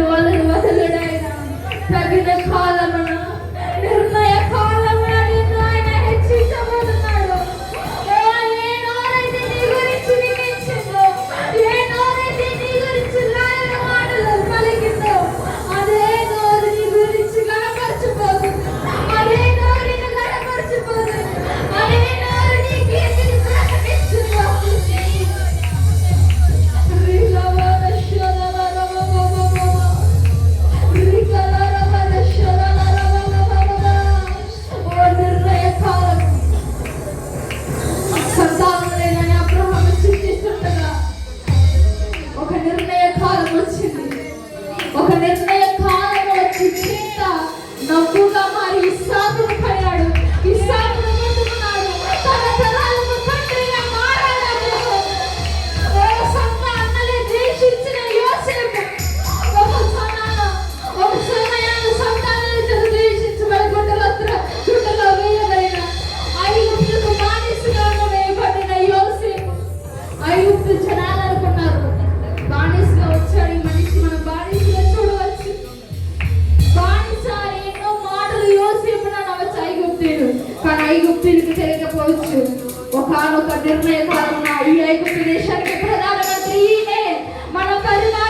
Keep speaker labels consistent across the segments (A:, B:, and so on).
A: నీ వల్ల వదలడాయన తగిన కాలం planeta పిలుపు చేయకపోవచ్చు. ఒకనొక నిర్ణయకాలమైన ఈ ఐదు ప్రదేశానికి ప్రధానమంత్రి ఈయనే. మన పరిమాణం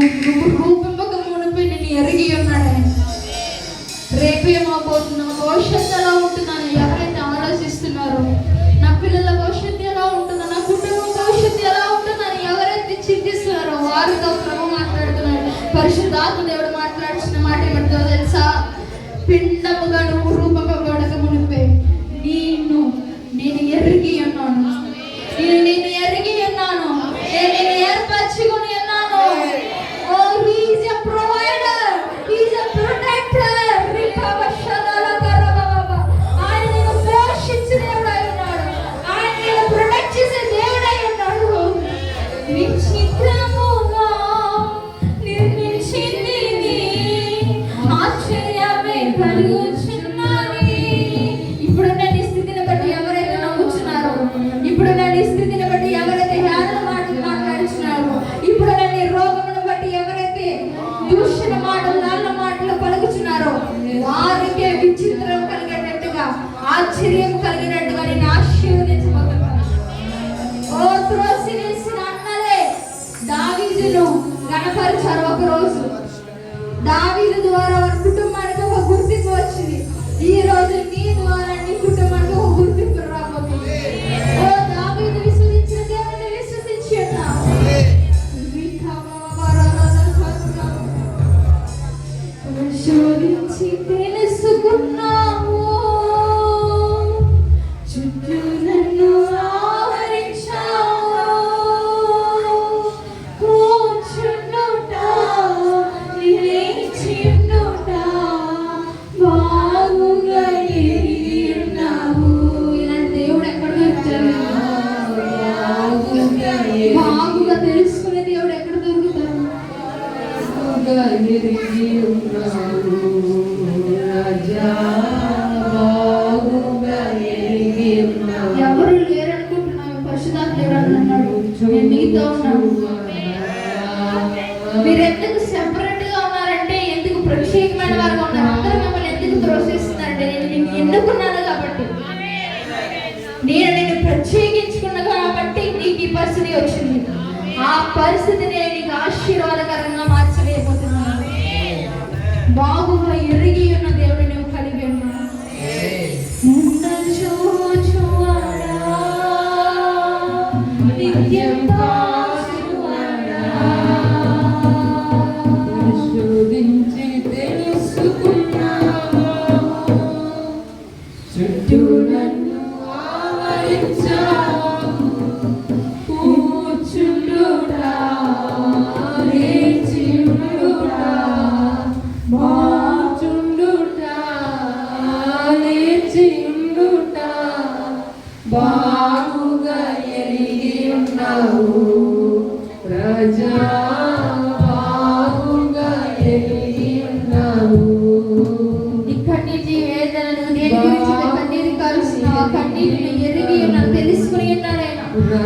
A: నువ్వు రూపింపక మునిపి నేను ఎరిగి ఉన్నాడని రేపు ఏమవుతుంది నా భవిష్యత్తు ఎలా ఉంటుందని ఎవరైతే ఆలోచిస్తున్నారో నా పిల్లల భవిష్యత్తు ఎలా ఉంటుందో నా కుటుంబం భవిష్యత్తు ఎలా ఉంటుందని ఎవరైతే చింతిస్తున్నారో. వారితో ప్రభు మాట్లాడుతున్నాడు. పరిశుద్ధాత్మ గణపరిచారు ఒక రోజు దావీదు ద్వారా వారి కుటుంబానికి ఒక గుర్తింపు వచ్చింది. ఈ రోజు నీ ద్వారా నీ కుటుంబానికి ఒక గుర్తింపు రాబోతుంది. ఓ దావీదు విశ్వసించిన దేవుడిని పరిస్థితి నేను సెపరేట్గా ఉన్నారంటే ఎందుకు కాబట్టి? నేను కాబట్టి నీకు ఈ పరిస్థితి వచ్చింది. ఆ పరిస్థితిని నీకు ఆశీర్వాదకరంగా మార్చి பாகுக இறுகிய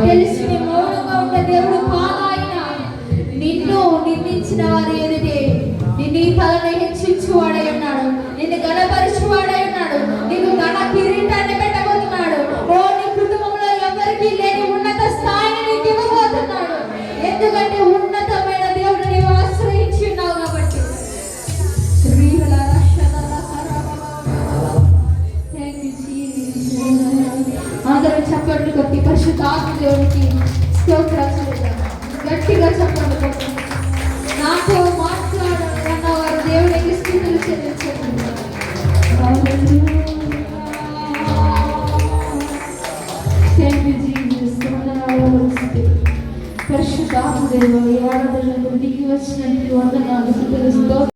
A: తెలుసుకుని మౌనంగా ఉన్న దేవుడు కాదు ఆయన నిన్ను నిందించిన వారు ఎదుటే నిన్ను తలను హెచ్చించువాడై ఉన్నాడు. నిన్ను గణపరచువాడు దేవునికి స్తోత్రాలు. చెప్తాను గట్టిగా చెప్పండి నాతో మాట్లాడాలన్న వారు దేవునికి స్థితులు చెల్లించండి. పరిశుద్ధాత్మ దేవ ఈ ఆరాధనకు దిగి వచ్చినట్టు వందనాలు. స్థితులు